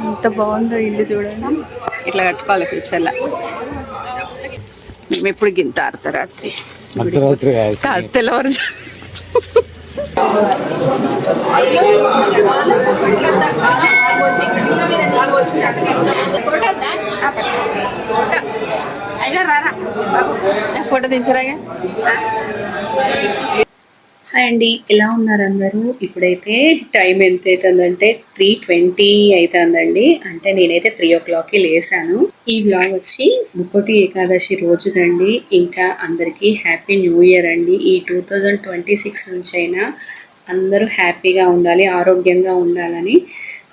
ఎంత బాగుందో ఇల్లు చూడండి. ఇట్లా కట్టుకోవాలి ఫ్యూచర్లో మేము ఎప్పుడు గింత అర్ధరాత్రి తెల్లవారు ఫోటో దించరాగా? హాయ్ అండి ఎలా ఉన్నారు అందరూ? ఇప్పుడైతే టైం ఎంత అవుతుందంటే త్రీ ట్వంటీ అవుతుందండి అంటే నేనైతే త్రీ ఓ క్లాక్కి లేసాను. ఈ వ్లాగ్ వచ్చి ముక్కోటి ఏకాదశి రోజుదండి ఇంకా అందరికీ హ్యాపీ న్యూ ఇయర్ అండి. ఈ టూ థౌజండ్ ట్వంటీ సిక్స్ నుంచి అయినా అందరూ హ్యాపీగా ఉండాలి ఆరోగ్యంగా ఉండాలని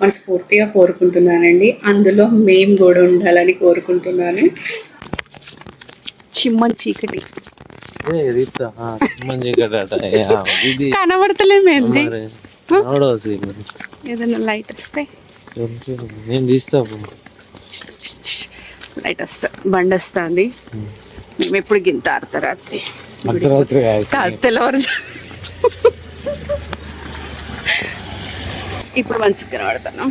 మనస్ఫూర్తిగా కోరుకుంటున్నానండి. అందులో మేము కూడా ఉండాలని కోరుకుంటున్నాను. చిమ్మని చీకటి. కనబడతలేమేంది. ఏదైనా లైట్ వస్తే? నేను తీస్తా లైట్ వస్తా బండి వస్తుంది. మేము ఎప్పుడు గింత అర్ధరాత్రి తెల్లవారు ఇప్పుడు మంచిగా కనబడతాను.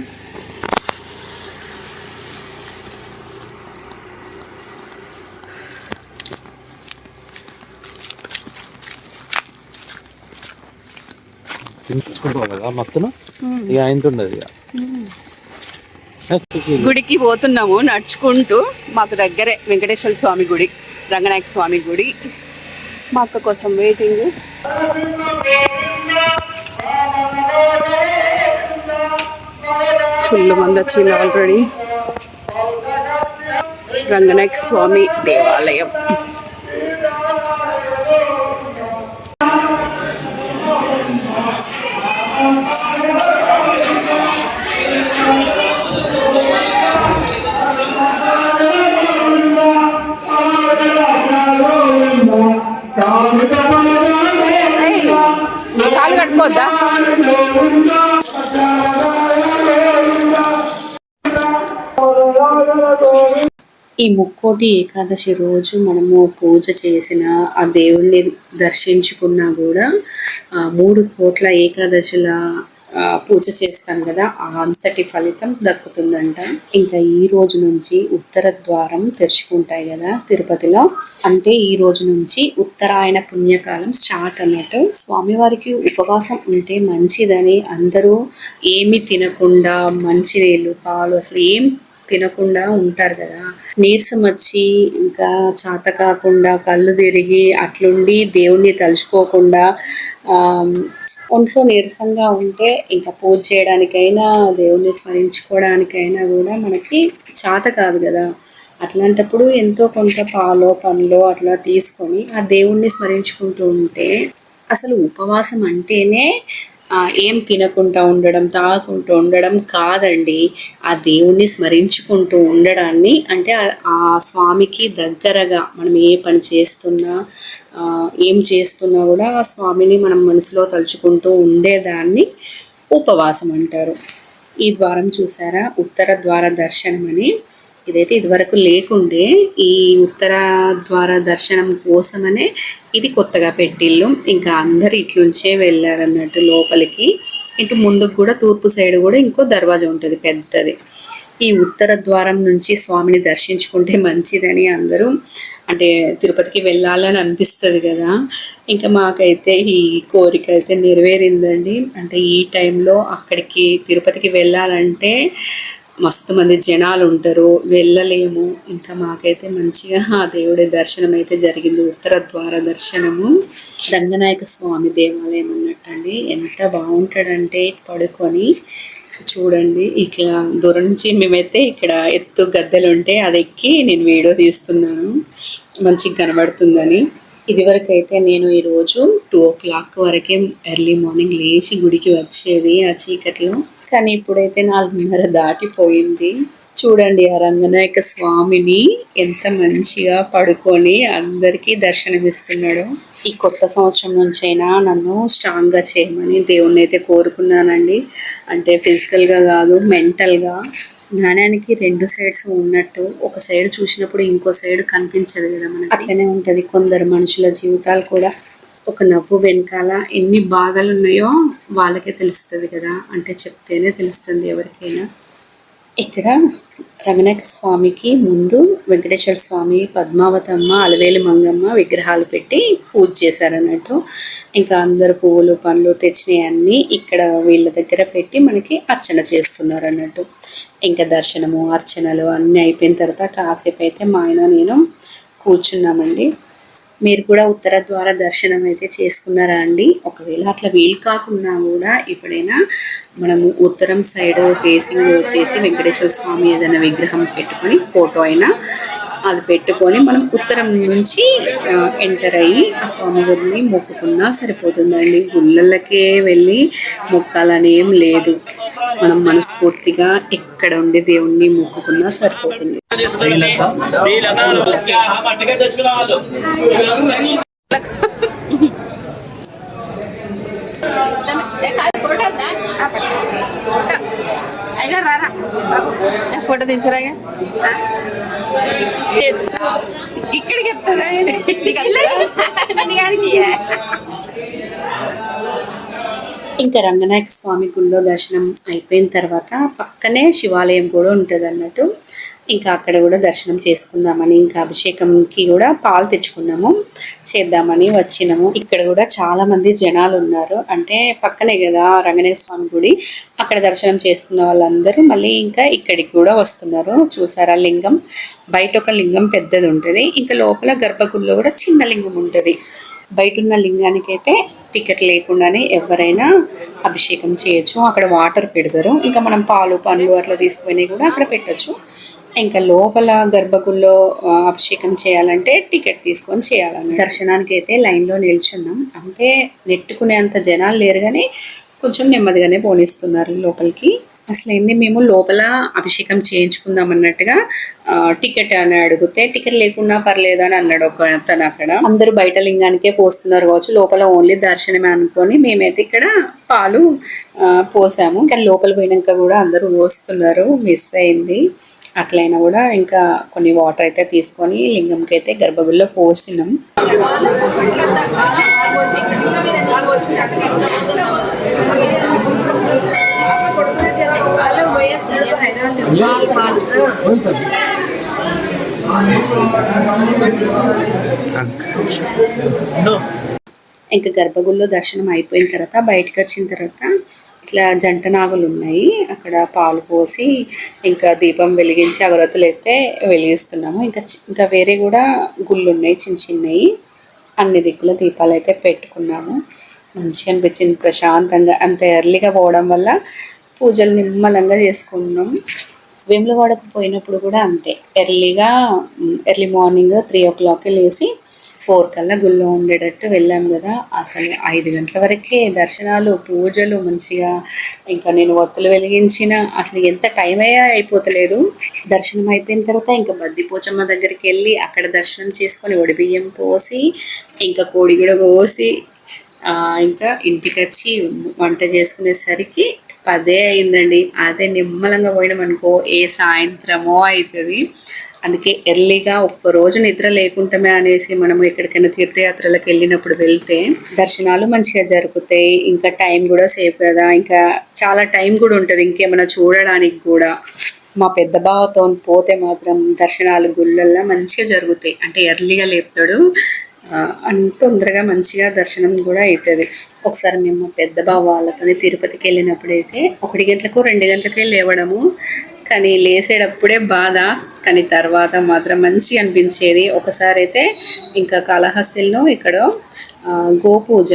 తీసుకుంటాం కదా మొత్తం ఇక ఆయనతో ఇక. గుడికి పోతున్నాము నడుచుకుంటూ మాకు దగ్గరే వెంకటేశ్వర స్వామి గుడి రంగనాయక స్వామి గుడి. మా అక్క కోసం వెయిటింగ్ ఫుల్ మంది వచ్చింది ఆల్రెడీ రంగనాయక స్వామి దేవాలయం. కాలు ఈ ముక్కోటి ఏకాదశి రోజు మనము పూజ చేసిన ఆ దేవుణ్ణి దర్శించుకున్నా కూడా మూడు కోట్ల ఏకాదశుల పూజ చేస్తాం కదా ఆ అంతటి ఫలితం దక్కుతుందంట. ఇంకా ఈ రోజు నుంచి ఉత్తర ద్వారం తెరుచుకుంటాయి కదా తిరుపతిలో. అంటే ఈ రోజు నుంచి ఉత్తరాయణ పుణ్యకాలం స్టార్ట్ అన్నట్టు స్వామివారికి ఉపవాసం ఉంటే మంచిదని అందరూ ఏమి తినకుండా మంచినీళ్ళు పాలు అసలు ఏం తినకుండా ఉంటారు కదా. నీరసం వచ్చి ఇంకా చాత కాకుండా కళ్ళు తిరిగి అట్లుండి దేవుణ్ణి తలుచుకోకుండా ఒంట్లో నీరసంగా ఉంటే ఇంకా పూజ చేయడానికైనా దేవుణ్ణి స్మరించుకోవడానికైనా కూడా మనకి చాత కాదు కదా. అట్లాంటప్పుడు ఎంతో కొంత పాలో పనులో అట్లా తీసుకొని ఆ దేవుణ్ణి స్మరించుకుంటూ ఉంటే అసలు ఉపవాసం అంటేనే ఏం తినకుండా ఉండడం తాగకుండా ఉండడం కాదండి. ఆ దేవుణ్ణి స్మరించుకుంటూ ఉండడాన్ని అంటే ఆ- స్వామికి దగ్గరగా మనం ఏ పని చేస్తున్నా ఏం చేస్తున్నా కూడా ఆ స్వామిని మనం మనసులో తలుచుకుంటూ ఉండేదాన్ని ఉపవాసం అంటారు. ఈ ద్వారం చూసారా? ఉత్తర ద్వార దర్శనం అని. ఇదైతే ఇదివరకు లేకుండే ఈ ఉత్తర ద్వార దర్శనం కోసమనే ఇది కొత్తగా పెట్టిల్లు. ఇంకా అందరు ఇట్లుంచే వెళ్ళారన్నట్టు లోపలికి. ఇటు ముందుకు కూడా తూర్పు సైడ్ కూడా ఇంకో దర్వాజా ఉంటుంది పెద్దది. ఈ ఉత్తర ద్వారం నుంచి స్వామిని దర్శించుకుంటే మంచిదని అందరూ అంటే తిరుపతికి వెళ్ళాలని అనిపిస్తుంది కదా. ఇంకా మాకైతే ఈ కోరిక అయితే నెరవేరిందండి. అంటే ఈ టైంలో అక్కడికి తిరుపతికి వెళ్ళాలంటే మస్తు మంది జనాలు ఉంటారు వెళ్ళలేము. ఇంకా మాకైతే మంచిగా ఆ దేవుడి దర్శనం అయితే జరిగింది. ఉత్తర ద్వార దర్శనము. రంగనాయక స్వామి దేవాలయం అన్నట్టండి. ఎంత బాగుంటాడంటే పడుకొని చూడండి. ఇట్లా దూరం నుంచి మేమైతే ఇక్కడ ఎత్తు గద్దెలు ఉంటే అది ఎక్కి నేను వీడియో తీస్తున్నాను. మంచిగా కనబడుతుందని. ఇదివరకు అయితే నేను ఈరోజు టూ ఓ క్లాక్ వరకే ఎర్లీ మార్నింగ్ లేచి గుడికి వచ్చేది ఆ చీకట్లో. కానీ ఇప్పుడైతే నాలుగున్నర దాటిపోయింది. చూడండి ఆ రంగనాయక స్వామిని ఎంత మంచిగా పడుకొని అందరికీ దర్శనమిస్తున్నాడు. ఈ కొత్త సంవత్సరం నుంచైనా నన్ను స్ట్రాంగ్గా చేయమని దేవుణ్ణి అయితే కోరుకున్నానండి. అంటే ఫిజికల్గా కాదు మెంటల్గా జ్ఞానానికి రెండు సైడ్స్ ఉన్నట్టు. ఒక సైడ్ చూసినప్పుడు ఇంకో సైడ్ కనిపించదు కదా మనకి. అట్లనే ఉంటుంది. కొందరు మనుషుల జీవితాలు కూడా ఒక నవ్వు వెనకాల ఎన్ని బాధలు ఉన్నాయో వాళ్ళకే తెలుస్తుంది కదా. అంటే చెప్తేనే తెలుస్తుంది ఎవరికైనా. ఇక్కడ రమణక స్వామికి ముందు వెంకటేశ్వర స్వామి పద్మావతమ్మ అలవేలి మంగమ్మ విగ్రహాలు పెట్టి పూజ చేశారన్నట్టు. ఇంకా అందరు పువ్వులు పండ్లు తెచ్చినవన్నీ ఇక్కడ వీళ్ళ దగ్గర పెట్టి మనకి అర్చన చేస్తున్నారు అన్నట్టు ఇంకా దర్శనము అర్చనలు అన్నీ అయిపోయిన తర్వాత కాసేపు అయితే మా ఆయన నేను కూర్చున్నామండి. మీరు కూడా ఉత్తర ద్వార దర్శనం అయితే చేసుకున్నారా అండి? ఒకవేళ అట్లా వీలు కాకున్నా కూడా ఎప్పుడైనా మనము ఉత్తరం సైడ్ ఫేసింగ్ వచ్చేసి వెంకటేశ్వర స్వామి ఏదైనా విగ్రహం పెట్టుకొని ఫోటో అయినా అది పెట్టుకొని మనం ఉత్తరం నుంచి ఎంటర్ అయ్యి ఆ స్వామి గురిని మొక్కుకున్నా సరిపోతుందండి. గుళ్ళకే వెళ్ళి మొక్కాలని ఏం లేదు. మనం మనస్ఫూర్తిగా ఎక్కడ ఉండి దేవుణ్ణి మొక్కుకున్నా సరిపోతుంది. రారా? ఫోటో దించరాగా ఇక్కడికి ఎత్తారా? ఇంకా రంగనాయక స్వామి గుళ్ళో దర్శనం అయిపోయిన తర్వాత పక్కనే శివాలయం కూడా ఉంటుంది అన్నట్టు ఇంకా అక్కడ కూడా దర్శనం చేసుకుందామని ఇంకా అభిషేకంకి కూడా పాలు తెచ్చుకున్నాము చేద్దామని వచ్చినాము. ఇక్కడ కూడా చాలా మంది జనాలు ఉన్నారు. అంటే పక్కనే కదా రంగనాయ స్వామి గుడి. అక్కడ దర్శనం చేసుకున్న వాళ్ళందరూ మళ్ళీ ఇంకా ఇక్కడికి కూడా వస్తున్నారు. చూసారా లింగం? బయట ఒక లింగం పెద్దది ఉంటుంది. ఇంకా లోపల గర్భగుడిలో కూడా చిన్న లింగం ఉంటుంది. బయట ఉన్న లింగానికైతే టికెట్ లేకుండానే ఎవరైనా అభిషేకం చేయొచ్చు. అక్కడ వాటర్ పెడతారు. ఇంకా మనం పాలు పండ్లు అట్లా తీసుకుపోయినవి కూడా అక్కడ పెట్టొచ్చు. ఇంకా లోపల గర్భగుడిలో అభిషేకం చేయాలంటే టికెట్ తీసుకొని చేయాలని దర్శనానికి అయితే లైన్లో నిల్చున్నాం. అంటే నెట్టుకునేంత జనాలు లేరు కానీ కొంచెం నెమ్మదిగానే పోనిస్తున్నారు లోపలికి. అసలు ఏంది మేము లోపల అభిషేకం చేయించుకుందాం అన్నట్టుగా టికెట్ అని అడిగితే టికెట్ లేకున్నా పర్లేదు అని అన్నాడు ఒక అతను అక్కడ. అందరూ బయట లింగానికే పోస్తున్నారు కావచ్చు లోపల ఓన్లీ దర్శనమే అనుకొని మేమైతే ఇక్కడ పాలు పోసాము. కానీ లోపల పోయినాక కూడా అందరూ పోస్తున్నారు మిస్ అయింది. అట్లయినా కూడా ఇంకా కొన్ని వాటర్ అయితే తీసుకొని లింగంకి అయితే గర్భగుడిలో పోసినాం. ఇంకా గర్భగుడిలో దర్శనం అయిపోయిన తర్వాత బయటకు వచ్చిన తర్వాత ఇట్లా జంట నాగులు ఉన్నాయి. అక్కడ పాలు పోసి ఇంకా దీపం వెలిగించి అగరత్తులు అయితే వెలిగిస్తున్నాము. ఇంకా చి- ఇంకా వేరే కూడా గుళ్ళు ఉన్నాయి చిన్న చిన్నవి అన్ని దిక్కుల దీపాలు అయితే పెట్టుకున్నాము. మంచిగా అనిపించింది ప్రశాంతంగా. అంత ఎర్లీగా పోవడం వల్ల పూజలు నిమ్మలంగా చేసుకున్నాం. వేములవాడకు పోయినప్పుడు కూడా అంతే. ఎర్లీగా ఎర్లీ మార్నింగ్ త్రీ ఓ క్లాక్కి లేచి ఫోర్ కల్లా గుళ్ళో ఉండేటట్టు వెళ్ళాం కదా. అసలు ఐదు గంటల వరకే దర్శనాలు పూజలు మంచిగా ఇంకా నేను ఒత్తులు వెలిగించిన. అసలు ఎంత టైం అయ్యా అయిపోతలేదు. దర్శనం అయిపోయిన తర్వాత ఇంకా బద్దిపోచమ్మ దగ్గరికి వెళ్ళి అక్కడ దర్శనం చేసుకొని ఒడిబియ్యం పోసి ఇంకా కోడి కూడా కోసి ఇంకా ఇంటికి వచ్చి వంట చేసుకునేసరికి పదే అయిందండి. అదే నిమ్మలంగా పోయినామనుకో ఏ సాయంత్రమో అవుతుంది అందుకే ఎర్లీగా ఒక్క రోజు నిద్ర లేకుంటమే అనేసి మనం ఎక్కడికైనా తీర్థయాత్రలకు వెళ్ళినప్పుడు వెళ్తే దర్శనాలు మంచిగా జరుగుతాయి. ఇంకా టైం కూడా సేఫ్ కదా. ఇంకా చాలా టైం కూడా ఉంటుంది. ఇంకేమైనా చూడడానికి కూడా. మా పెద్ద బావతో పోతే మాత్రం దర్శనాలు గుళ్ళల్లో మంచిగా జరుగుతాయి. అంటే ఎర్లీగా లేపుతాడు. తొందరగా మంచిగా దర్శనం కూడా అవుతుంది ఒకసారి మేము పెద్ద బావ వాళ్ళతో తిరుపతికి వెళ్ళినప్పుడైతే ఒకటి గంటలకు రెండు గంటలకే లేవడము. కానీ లేసేటప్పుడే బాధ. కానీ తర్వాత మాత్రం మంచిగా అనిపించేది. ఒకసారి అయితే ఇంకా కాళహస్తిలో ఇక్కడ గోపూజ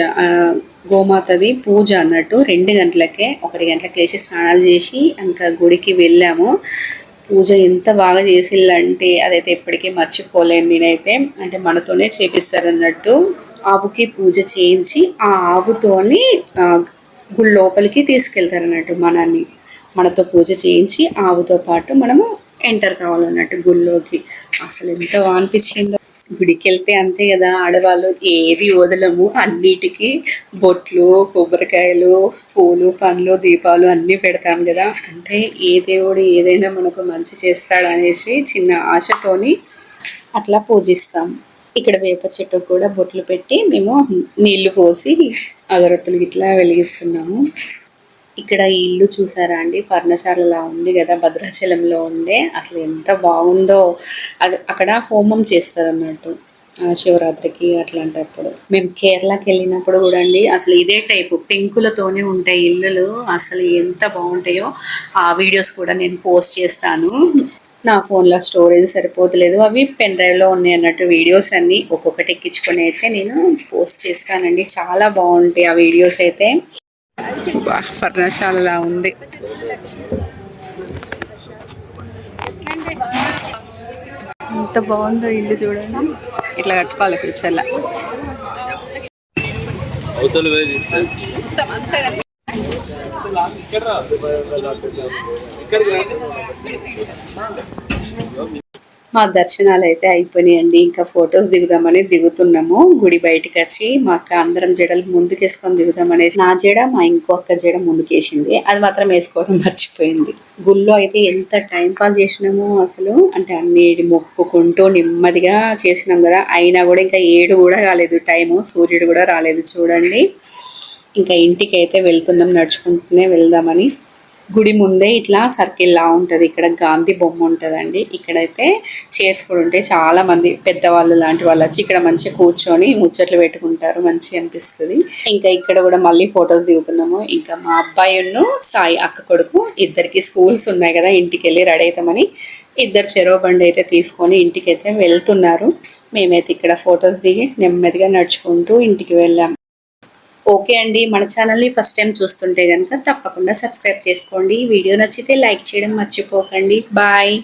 గోమాతది పూజ అన్నట్టు రెండు గంటలకే ఒకటి గంటలకు లేచి స్నానాలు చేసి ఇంకా గుడికి వెళ్ళాము. పూజ ఎంత బాగా చేసిల్లంటే అదైతే ఎప్పటికీ మర్చిపోలేను నేనైతే. అంటే మనతోనే చేపిస్తారన్నట్టు ఆవుకి పూజ చేయించి ఆ ఆవుతోని గుడి లోపలికి తీసుకెళ్తారన్నట్టు మనని మనల్ని. మనతో పూజ చేయించి ఆవుతో పాటు మనము ఎంటర్ కావాలన్నట్టు గుళ్ళోకి అసలు ఎంత బాగా అనిపించిందో. గుడికి వెళ్తే అంతే కదా ఆడవాళ్ళు ఏది వదలము. అన్నిటికీ బొట్లు కొబ్బరికాయలు పూలు పండ్లు దీపాలు అన్నీ పెడతాం కదా. అంటే ఏ దేవుడు ఏదైనా మనకు మంచి చేస్తాడనేసి చిన్న ఆశతోని అట్లా పూజిస్తాం. ఇక్కడ వేప చెట్టుకు కూడా బొట్లు పెట్టి మేము నీళ్ళు పోసి అగరత్తులు ఇట్లా వెలిగిస్తున్నాము. ఇక్కడ ఈ ఇల్లు చూసారా అండి? పర్ణశాలలా ఉంది కదా భద్రాచలంలో ఉండే. అసలు ఎంత బాగుందో. అది అక్కడ హోమం చేస్తారు అన్నట్టు శివరాత్రికి అట్లాంటప్పుడు. మేము కేరళకి వెళ్ళినప్పుడు కూడా అండి అసలు ఇదే టైపు. పెంకులతోనే ఉంటాయి ఇల్లులు. అసలు ఎంత బాగుంటాయో. ఆ వీడియోస్ కూడా నేను పోస్ట్ చేస్తాను. నా ఫోన్లో స్టోరేజ్ సరిపోతలేదు. అవి పెన్ డ్రైవ్లో ఉన్నాయి అన్నట్టు వీడియోస్ అన్నీ ఒక్కొక్కటి ఎక్కించుకొని అయితే నేను పోస్ట్ చేస్తానండి. చాలా బాగుంటాయి ఆ వీడియోస్ అయితే. పర్ణశాలలా ఉంది. ఎంత బాగుందో ఇల్లు చూడండి. ఇట్లా కట్టుకోవాలి ఫ్యూచర్లో అవతల వేసి మా దర్శనాలు అయితే అయిపోయినాయండి. ఇంకా ఫొటోస్ దిగుదామని దిగుతున్నాము. గుడి బయటకు వచ్చి మా అక్క అందరం జడలు ముందుకేసుకొని దిగుదామనేసి నా జడ మా ఇంకొక జడ ముందుకేసింది. అది మాత్రం వేసుకోవడం మర్చిపోయింది. గుళ్ళో అయితే ఎంత టైం పాస్ చేసినామో అసలు. అంటే అన్ని మొక్కుకుంటూ నెమ్మదిగా చేసినాం కదా. అయినా కూడా ఇంకా ఏడు కూడా కాలేదు టైము సూర్యుడు కూడా రాలేదు చూడండి. ఇంకా ఇంటికి అయితే వెళ్తున్నాం నడుచుకుంటూనే వెళ్దామని. గుడి ముందే ఇట్లా సర్కిల్ లా ఉంటుంది. ఇక్కడ గాంధీ బొమ్మ ఉంటుందండి. ఇక్కడైతే చైర్స్ కూడా ఉంటాయి. చాలా మంది పెద్దవాళ్ళు లాంటి వాళ్ళు వచ్చి ఇక్కడ మంచిగా కూర్చొని ముచ్చట్లు పెట్టుకుంటారు. మంచిగా అనిపిస్తుంది. ఇంకా ఇక్కడ కూడా మళ్ళీ ఫొటోస్ దిగుతున్నాము. ఇంకా మా అబ్బాయిను సాయి అక్క కొడుకు ఇద్దరికి స్కూల్స్ ఉన్నాయి కదా ఇంటికి వెళ్ళి రెడీ అవుతామని ఇద్దరు చెరో బండి అయితే తీసుకొని ఇంటికి అయితే వెళ్తున్నారు. మేమైతే ఇక్కడ ఫొటోస్ దిగి నెమ్మదిగా నడుచుకుంటూ ఇంటికి వెళ్ళాం. ఓకే అండి. మన ఛానల్ని ఫస్ట్ టైం చూస్తుంటే కనుక తప్పకుండా సబ్స్క్రైబ్ చేసుకోండి. వీడియో నచ్చితే లైక్ చేయడం మర్చిపోకండి. బాయ్.